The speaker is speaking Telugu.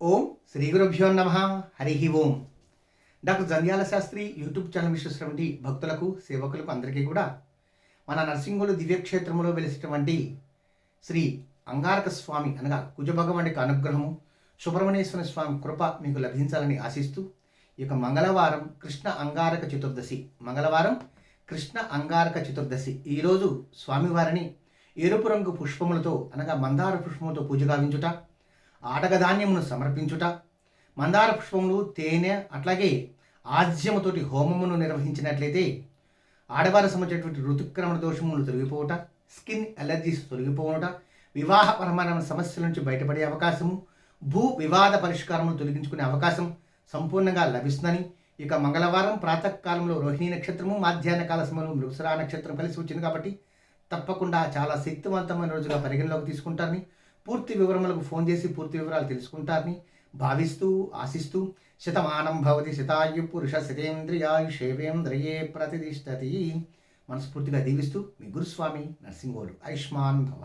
ఓం శ్రీ గురుభ్యో నమ. హరి ఓం. Doctor Jandhyala Sastri YouTube channel విశ్వసినటువంటి భక్తులకు సేవకులకు అందరికీ కూడా మన నర్సింగులు దివ్యక్షేత్రంలో వెలిసినటువంటి శ్రీ అంగారక స్వామి అనగా కుజభగవానికి అనుగ్రహము సుబ్రహ్మణ్యేశ్వర స్వామి కృప మీకు లభించాలని ఆశిస్తూ ఈ యొక్క మంగళవారం కృష్ణ అంగారక చతుర్దశి మంగళవారం కృష్ణ అంగారక చతుర్దశి. ఈరోజు స్వామివారిని ఎరుపు రంగు పుష్పములతో అనగా మందార పుష్పములతో పూజ గావించుట ఆటగధాన్యమును సమర్పించుట మందార పుష్పములు తేనె అట్లాగే ఆజ్యముతోటి హోమమును నిర్వహించినట్లయితే ఆడవారి సంబంధించినటువంటి ఋతుక్రమణ దోషములు తొలగిపోవుట స్కిన్ అలర్జీస్ తొలగిపోవుట వివాహపరమైన సమస్యల నుంచి బయటపడే అవకాశము భూ వివాద పరిష్కారములు తొలగించుకునే అవకాశం సంపూర్ణంగా లభిస్తుందని ఇక మంగళవారం ప్రాతకాలంలో రోహిణీ నక్షత్రము మాధ్యాహ్న కాల సమయంలో మృగసరా నక్షత్రం కలిసి వచ్చింది కాబట్టి తప్పకుండా చాలా శక్తివంతమైన రోజుగా పరిగణలోకి తీసుకుంటారని పూర్తి వివరములకు ఫోన్ చేసి పూర్తి వివరాలు తెలుసుకుంటారని భావిస్తూ ఆశిస్తూ శతమానం భవతి శతాయు పురుష శతేంద్రియాయుషేవేంద్రియే ప్రతిష్టతి. మనస్ఫూర్తిగా దీవిస్తూ మీ గురుస్వామి నరసింహోలు ఆయుష్మాన్ భవ.